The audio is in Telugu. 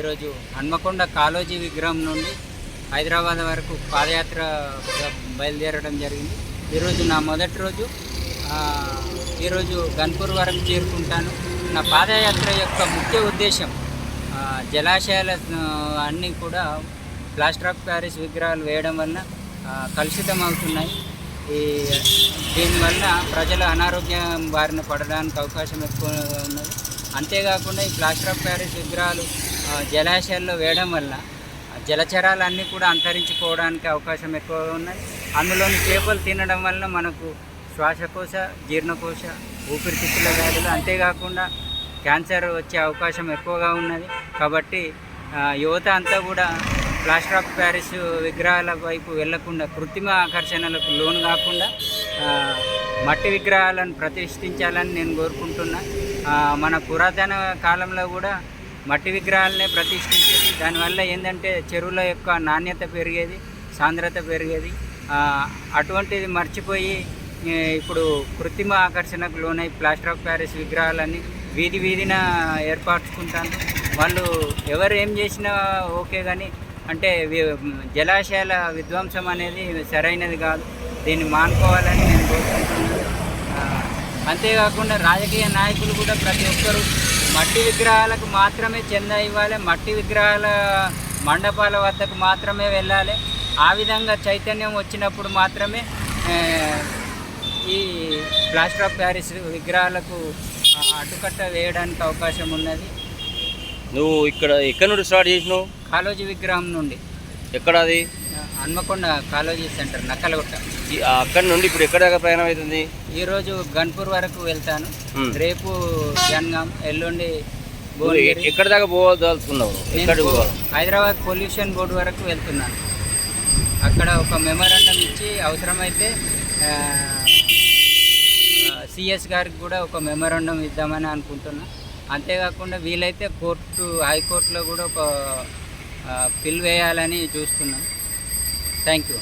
ఈరోజు హన్మకొండ కాలోజీ విగ్రహం నుండి హైదరాబాద్ వరకు పాదయాత్ర బయలుదేరడం జరిగింది. ఈరోజు నా మొదటి రోజు. ఈరోజు గన్పూర్ వరకు చేరుకుంటాను. నా పాదయాత్ర యొక్క ముఖ్య ఉద్దేశం జలాశయాల అన్నీ కూడా ప్లాస్టర్ ఆఫ్ ప్యారిస్ విగ్రహాలు వేయడం వలన కలుషితం అవుతున్నాయి ఈ దీనివల్ల ప్రజలు అనారోగ్యం బారిన పడడానికి అవకాశం ఎక్కువ ఉన్నది. అంతేకాకుండా ఈ ప్లాస్టర్ ఆఫ్ ప్యారిస్ విగ్రహాలు జలాశయాల్లో వేయడం వల్ల జలచరాలన్నీ కూడా అంతరించిపోవడానికి అవకాశం ఎక్కువగా ఉన్నాయి. అందులోని చేపలు తినడం వల్ల మనకు శ్వాసకోశ జీర్ణకోశ ఊపిరితిత్తుల వ్యాధులు అంతేకాకుండా క్యాన్సర్ వచ్చే అవకాశం ఎక్కువగా ఉన్నది. కాబట్టి యువత అంతా కూడా ప్లాస్టర్ ఆఫ్ ప్యారిస్ విగ్రహాల వైపు వెళ్ళకుండా కృత్రిమ ఆకర్షణలకు లోను కాకుండా మట్టి విగ్రహాలను ప్రతిష్ఠించాలని నేను కోరుకుంటున్నా. మన పురాతన కాలంలో కూడా మట్టి విగ్రహాలనే ప్రతిష్ఠించేది. దానివల్ల ఏంటంటే చెరువుల యొక్క నాణ్యత పెరిగేది సాంద్రత పెరిగేది. అటువంటిది మర్చిపోయి ఇప్పుడు కృత్రిమ ఆకర్షణకు లోనై ప్లాస్టర్ ఆఫ్ ప్యారిస్ విగ్రహాలన్నీ వీధి వీధిన ఏర్పరచుకుంటాను వాళ్ళు ఎవరు ఏం చేసినా ఓకే కానీ అంటే జలాశయాల విధ్వంసం అనేది సరైనది కాదు. దీన్ని మానుకోవాలని నేను కోరుకుంటున్నాను. అంతేకాకుండా రాజకీయ నాయకులు కూడా ప్రతి ఒక్కరూ మట్టి విగ్రహాలకు మాత్రమే చందా ఇవ్వాలి. మట్టి విగ్రహాల మండపాల వద్దకు మాత్రమే వెళ్ళాలి. ఆ విధంగా చైతన్యం వచ్చినప్పుడు మాత్రమే ఈ ప్లాస్టర్ ఆఫ్ ప్యారిస్ విగ్రహాలకు అడ్డుకట్ట వేయడానికి అవకాశం ఉన్నది. నువ్వు ఇక్కడ ఎక్కడ నుండి స్టార్ట్ చేసినావు? కాలోజీ విగ్రహం నుండి. ఎక్కడ అది హన్మకొండ కాలోజీ సెంటర్ నక్కలగుట్ట. ఈ- అక్కడి నుండి ఇప్పుడు ఎక్కడ దాకా ప్రయాణం అవుతుంది? ఈరోజు గన్పూర్ వరకు వెళ్తాను. రేపు జన్గాం ఎల్లుండి ఎక్కడ దాకా పోదలుచుకున్నావు నేను ఎక్కడ హైదరాబాద్ పొల్యూషన్ బోర్డు వరకు వెళ్తున్నాను. అక్కడ ఒక మెమరాండం ఇచ్చి అవసరమైతే సిఎస్ గారికి కూడా ఒక మెమరాండం ఇద్దామని అనుకుంటున్నా. అంతేకాకుండా వీలైతే కోర్టు హైకోర్టులో కూడా ఒక పిల్ వేయాలని చూస్తున్నాం. Thank you